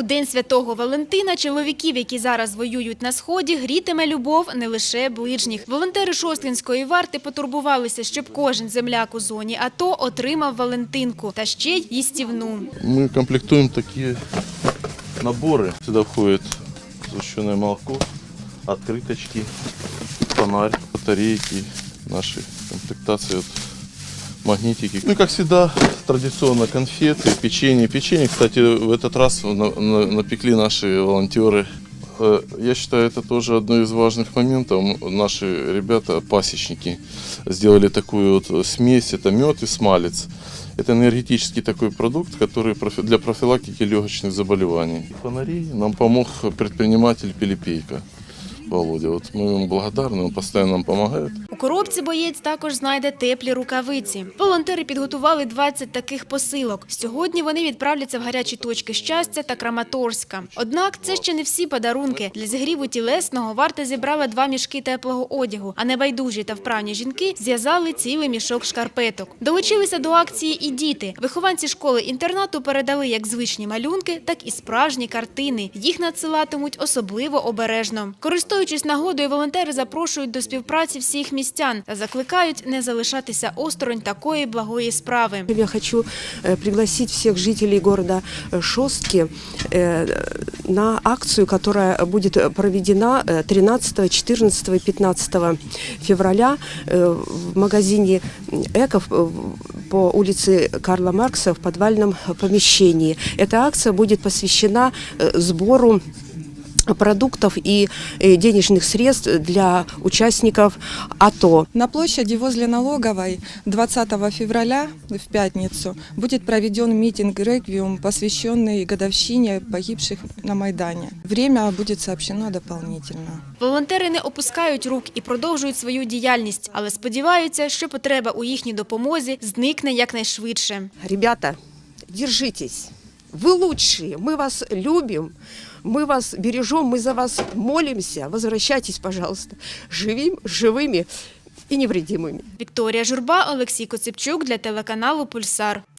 У День Святого Валентина чоловіків, які зараз воюють на сході, грітиме любов не лише ближніх. Волонтери Шосткинської варти потурбувалися, щоб кожен земляк у зоні АТО отримав Валентинку та ще й їстівну. Мы комплектуем такие наборы. Сюда входит сгущенное молоко, открыточки, фонарь, батарейки, наши комплектации, вот, магнитики. Ну и как всегда, традиционно конфеты, печенье. Печенье, кстати, в этот раз на- на- напекли наши волонтеры. Э, Я считаю, это тоже одно из важных моментов. М, Наши ребята, пасечники, сделали такую вот смесь, это мед и смалец. Это энергетический такой продукт, который профи- для профилактики легочных заболеваний. Фонари нам помог предприниматель Пилипейка Володя. Вот мы ему благодарны, он постоянно нам помогает. У коробці боєць також знайде теплі рукавиці. Волонтери підготували 20 таких посилок. Сьогодні вони відправляться в гарячі точки щастя та Краматорська. Однак це ще не всі подарунки. Для зігріву тілесного варта зібрала два мішки теплого одягу, а небайдужі та вправні жінки зв'язали цілий мішок шкарпеток. Долучилися до акції і діти. Вихованці школи-інтернату передали як звичні малюнки, так і справжні картини. Їх надсилатимуть особливо обережно. Користуючись нагодою, волонтери запрошують до співпраці всіх містян та закликають не залишатися осторонь такої благої справи. Я хочу э, пригласить всех жителей города э, Шостки э, на акцию, которая будет э, проведена э, 13, 14 и 15 февраля э, в магазине «Эко» в- по улице Карла Маркса в подвальном помещении. Эта акция будет посвящена э, сбору продуктов и э, денежных средств для участников АТО. На площади возле налоговой 20 февраля в пятницу будет проведен митинг «Реквиум», посвященный годовщине погибших на Майдане. Время будет сообщено дополнительно. Волонтери не опускають рук і продовжують свою діяльність, але сподіваються, що потреба у їхній допомозі зникне якнайшвидше. Ребята, держитесь. Вы лучшие, мы вас любим, мы вас бережем, мы за вас молимся. Возвращайтесь, пожалуйста, живим, живыми и невредимыми. Вікторія Журба, Олексій Коцепчук для телеканалу Пульсар.